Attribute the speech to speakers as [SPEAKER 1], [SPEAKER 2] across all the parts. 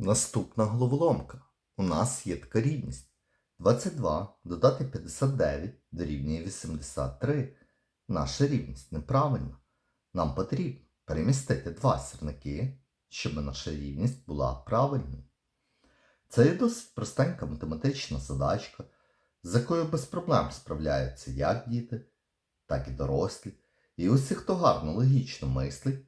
[SPEAKER 1] Наступна головоломка. У нас є така рівність. 22 додати 59 дорівнює 83. Наша рівність неправильна. Нам потрібно перемістити два сірники, щоб наша рівність була правильною. Це є досить простенька математична задачка, з якою без проблем справляються як діти, так і дорослі. І усі, хто гарно логічно мислить,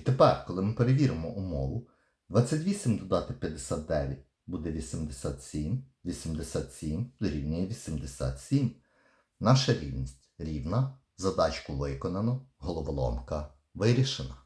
[SPEAKER 1] І тепер, коли ми перевіримо умову, 28 додати 59 буде 87, 87 дорівнює 87. Наша рівність рівна, задачку виконано, головоломка вирішена.